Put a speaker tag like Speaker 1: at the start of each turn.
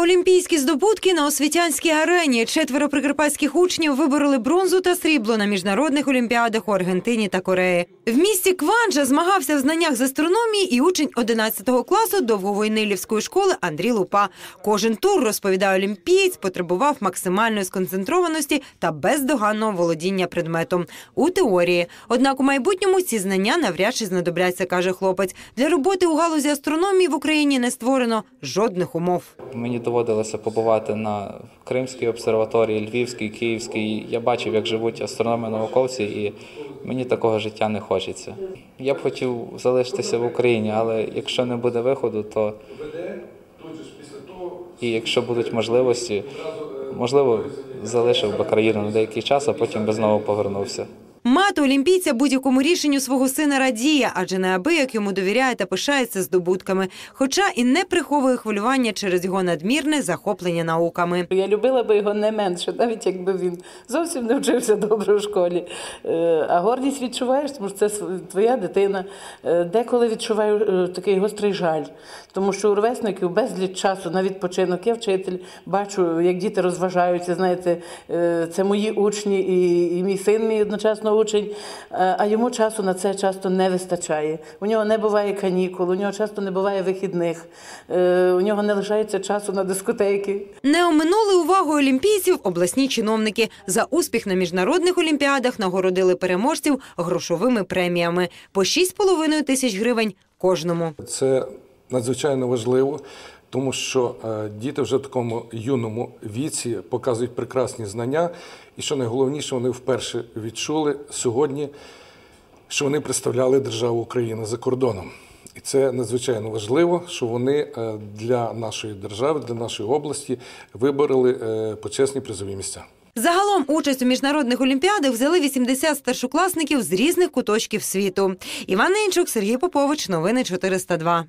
Speaker 1: Олімпійські здобутки на освітянській арені. Четверо прикарпатських учнів вибороли бронзу та срібло на міжнародних олімпіадах у Аргентині та Кореї. В місті Кванджа змагався в знаннях з астрономії і учень 11 класу Довговойнилівської школи Андрій Лупа. Кожен тур, розповідає олімпієць, потребував максимальної сконцентрованості та бездоганного володіння предметом у теорії. Однак у майбутньому ці знання навряд чи знадобляться, каже хлопець. Для роботи у галузі астрономії в Україні не створено жодних умов.
Speaker 2: Мені доводилося побувати на Кримській обсерваторії, Львівській, Київській. Я бачив, як живуть астрономи-науковці, і мені такого життя не хочеться. Я б хотів залишитися в Україні, але якщо не буде виходу, то і якщо будуть можливості, можливо, залишив би країну на деякий час, а потім би знову повернувся.
Speaker 1: Мати олімпійця будь-якому рішенню свого сина радіє, адже неабияк йому довіряє та пишається здобутками, хоча і не приховує хвилювання через його надмірне захоплення науками.
Speaker 3: Я любила би його не менше, навіть якби він зовсім не вчився добре в школі. Е, А гордість відчуваєш, тому що це твоя дитина. Е, Деколи відчуваю е, такий гострий жаль, тому що у ровесників безліч часу на відпочинок. Я вчитель, бачу, як діти розважаються. Знаєте, це мої учні і мій син мій одночасно учень. Е, А йому часу на це часто не вистачає. У нього не буває канікул, у нього часто не буває вихідних, е, у нього не лишається часу на дискотеки.
Speaker 1: Не оминули увагу олімпійців обласні чиновники. За успіх на міжнародних олімпіадах нагородили переможців грошовими преміями по 6,5 тисяч гривень кожному.
Speaker 4: Це надзвичайно важливо, тому що е, діти вже в такому юному віці показують прекрасні знання, і що найголовніше, вони вперше відчули сьогодні, що вони представляли державу України за кордоном. І це надзвичайно важливо, що вони е, для нашої держави, для нашої області вибороли е, почесні призові місця.
Speaker 1: Загалом участь у міжнародних олімпіадах взяли 80 старшокласників з різних куточків світу. Іван Інчук, Сергій Попович. Новини 402.